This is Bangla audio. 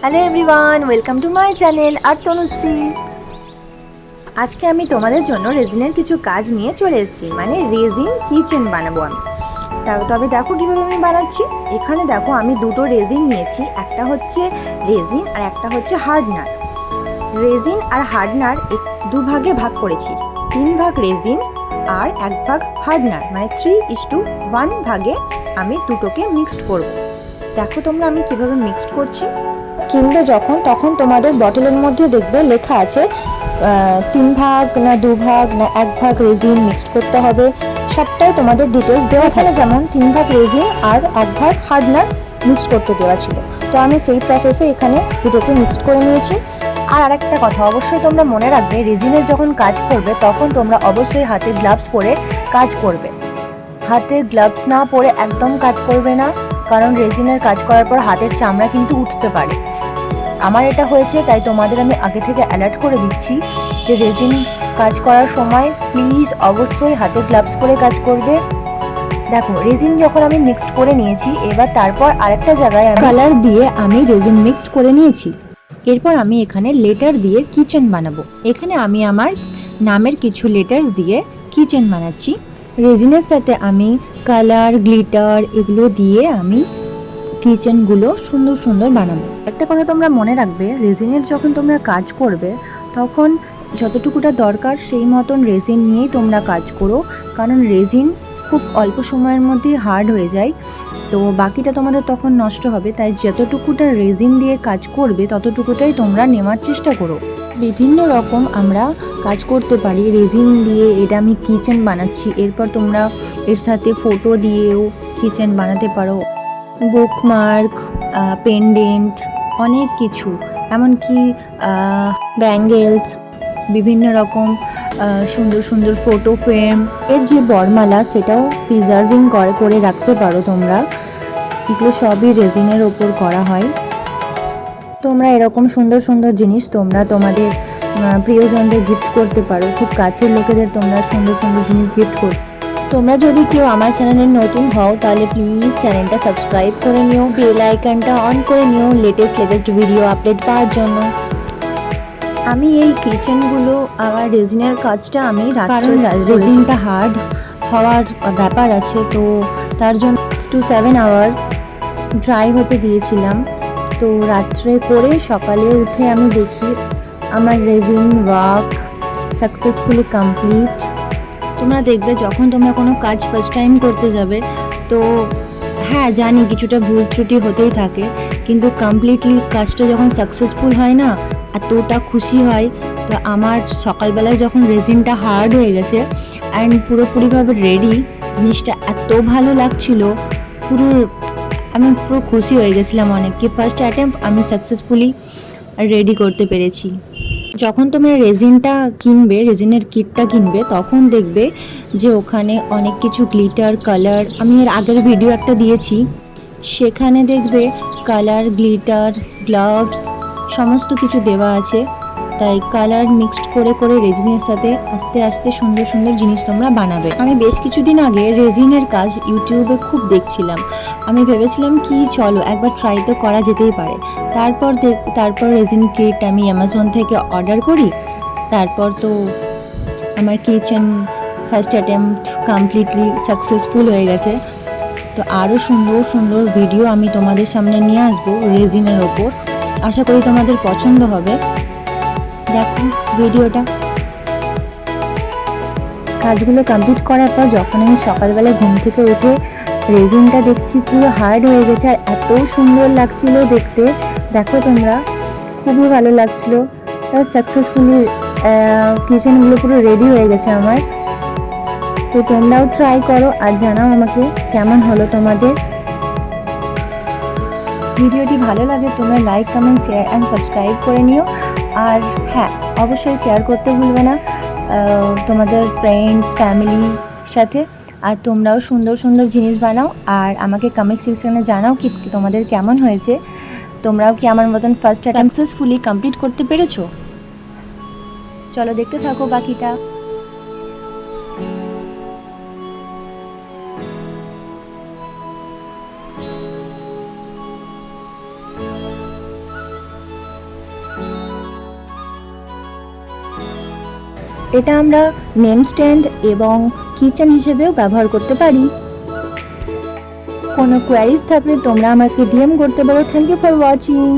Hello everyone welcome to my channel আর তনুশ্রী আজকে আমি তোমাদের জন্য রেজিনের কিছু কাজ নিয়ে চলে এসেছি মানে রেজিন কিচেন বানাবো আমি। তবে দেখো কীভাবে আমি বানাচ্ছি। এখানে দেখো আমি দুটো রেজিন নিয়েছি, একটা হচ্ছে রেজিন আর একটা হচ্ছে হার্ডনার রেজিন আর হার্ডনার এক- দু ভাগে ভাগ করেছি। তিন ভাগ রেজিন আর এক ভাগ হার্ডনার মানে থ্রি ইস টু ওয়ান ভাগে আমি দুটোকে মিক্সড করব। দেখো তোমরা আমি কীভাবে মিক্সড করছি। কিনবে যখন, তখন তোমাদের বটলের মধ্যে দেখবে লেখা আছে তিন ভাগ না দু ভাগ না এক ভাগ রেজিন মিক্সড করতে হবে। সবটাই তোমাদের ডিটেলস দেওয়া থাকে। যেমন তিন ভাগ রেজিন আর এক ভাগ হার্ডনার মিক্সড করতে দেওয়া ছিল। তো আমি সেই প্রসেসে এখানে দুটোকে মিক্সড করে নিয়েছি। আর আরেকটা কথা, অবশ্যই তোমরা মনে রাখবে রেজিনের যখন কাজ করবে, তখন তোমরা অবশ্যই হাতে গ্লাভস পরে কাজ করবে। হাতে গ্লাভস না পরে একদম কাজ করবে না। কারণ রেজিনের কাজ করার পর হাতের চামড়া কিন্তু উঠতে পারে। আমার এটা হয়েছে, তাই তোমাদের আমি আগে থেকে অ্যালার্ট করে দিচ্ছি যে রেজিন কাজ করার সময় প্লিজ অবশ্যই হাতে গ্লাভস পরে কাজ করবে। দেখো, রেজিন যখন আমি মিক্সড করে নিয়েছি, এবার তারপর আরেকটা জায়গায় আমি কালার দিয়ে আমি রেজিন মিক্সড করে নিয়েছি। এরপর আমি এখানে লেটার দিয়ে কিচেন বানাবো। এখানে আমি আমার নামের কিছু লেটার্স দিয়ে কিচেন বানাচ্ছি। রেজিনের সাথে আমি কালার গ্লিটার এগুলো দিয়ে আমি কিচেনগুলো সুন্দর সুন্দর বানাবো। একটা কথা তোমরা মনে রাখবে রেজিনের যখন তোমরা কাজ করবে, তখন যতটুকুটা দরকার সেই মতন রেজিন নিয়েই তোমরা কাজ করো। কারণ রেজিন খুব অল্প সময়ের মধ্যে হার্ড হয়ে যায়। তো বাকিটা তোমাদের তখন নষ্ট হবে। তাই যতটুকুটা রেজিন দিয়ে কাজ করবে, ততটুকুটাই তোমরা নেওয়ার চেষ্টা করো। বিভিন্ন রকম আমরা কাজ করতে পারি। রেজিন দিয়ে, এটা আমি কিচেন বানাচ্ছি। এরপর তোমরা এর সাথে ফটো দিয়েও কিচেন বানাতে পারো। বুকমার্ক পেন্ডেন্ট, অনেক কিছু। এমনকি ব্যাঙ্গেলস, বিভিন্ন রকম সুন্দর সুন্দর ফটো ফ্রেম। এর যে বরমালা, সেটাও প্রিজার্ভিং করে রাখতে পারো তোমরা। এগুলো সবই রেজিনের ওপর করা হয়। তোমরা এরকম সুন্দর সুন্দর জিনিস তোমরা তোমাদের প্রিয়জনদের গিফট করতে পারো। খুব কাছের লোকেদের তোমরা সুন্দর সুন্দর জিনিস গিফট করো তোমরা যদি কেউ আমার চ্যানেলে নতুন হও তাহলে প্লিজ চ্যানেলটা সাবস্ক্রাইব করে নিও বেল আইকনটা অন করে নিও লেটেস্ট লেটেস্ট ভিডিও আপডেট পাওয়ার জন্য। আমি এই কিচেনগুলো আমার রেজিনের কাজটা আমি কারণ রেজিনটা হার্ড হওয়ার ব্যাপার আছে তো তার জন্য টু সেভেন আওয়ার্স ড্রাই হতে দিয়েছিলাম। তো রাত্রে করে সকালে উঠে আমি দেখি আমার রেজিন ওয়ার্ক সাকসেসফুলি কমপ্লিট তোমরা দেখবে যখন তোমরা কোনো কাজ ফার্স্ট টাইম করতে যাবে, তো হ্যাঁ জানি কিছুটা ভুল ত্রুটি হতেই থাকে, কিন্তু কমপ্লিটলি কাজটা যখন সাকসেসফুল হয় না, এতটা খুশি হয়, তো আমার সকালবেলায় যখন রেজিনটা হার্ড হয়ে গেছে অ্যান্ড পুরোপুরিভাবে রেডি জিনিসটা এত ভালো লাগছিল, পুরো আমি পুরো খুশি হয়ে গেছিলাম অনেক কি ফার্স্ট অ্যাটেম্প আমি সাকসেসফুলি রেডি করতে পেরেছি। যখন তোমরা রেজিনটা কিনবে রেজিনের কিটটা কিনবে, তখন দেখবে যে ওখানে অনেক কিছু গ্লিটার কালার আমি এর আগের ভিডিও একটা দিয়েছি। সেখানে দেখবে কালার গ্লিটার গ্লাভস সমস্ত কিছু দেওয়া আছে। তাই কালার মিক্সড করে করে রেজিনের সাথে আস্তে আস্তে সুন্দর সুন্দর জিনিস তোমরা বানাবে। আমি বেশ কিছুদিন আগে রেজিনের কাজ ইউটিউবে খুব দেখছিলাম। আমি ভেবেছিলাম কি চলো একবার ট্রাই তো করা যেতেই পারে। তারপর তারপর রেজিন কিট আমি অ্যামাজন থেকে অর্ডার করি। তারপর তো আমার kitchen first attempt completely successful হয়ে গেছে। তো আরও সুন্দর সুন্দর ভিডিও আমি তোমাদের সামনে নিয়ে আসব রেজিনের ওপর। আশা করি তোমাদের পছন্দ হবে। দেখো ভিডিওটা। কাজগুলো কমপ্লিট করার পর যখন আমি সকালবেলা ঘুম থেকে উঠে রেজিনটা দেখছি, পুরো হার্ড হয়ে গেছে আর এত সুন্দর লাগছিল দেখতে। দেখো তোমরা, খুবই ভালো লাগছিল। তার সাকসেসফুলি কিচেনগুলো পুরো রেডি হয়ে গেছে আমার। তো তোমরাও ট্রাই করো আর জানাও আমাকে কেমন হলো তোমাদের। ভিডিওটি ভালো লাগে, তোমরা like comment share and subscribe করে নিও। আর হ্যাঁ অবশ্যই শেয়ার করতে ভুলবে না তোমাদের ফ্রেন্ডস ফ্যামিলির সাথে। আর তোমরাও সুন্দর সুন্দর জিনিস বানাও, আর আমাকে কমেন্ট সেকশনে জানাও কি তোমাদের কেমন হয়েছে। তোমরাও কি আমার মতন ফার্স্ট সাকসেসফুলি কমপ্লিট করতে পেরেছ? চলো দেখতে থাকো বাকিটা। এটা আমরা নেম স্ট্যান্ড এবং কিচেন হিসেবেও ব্যবহার করতে পারি। কোনো কোয়ারিজ থাকলে তোমরা আমাকে ডিএম করতে পারো। Thank you for watching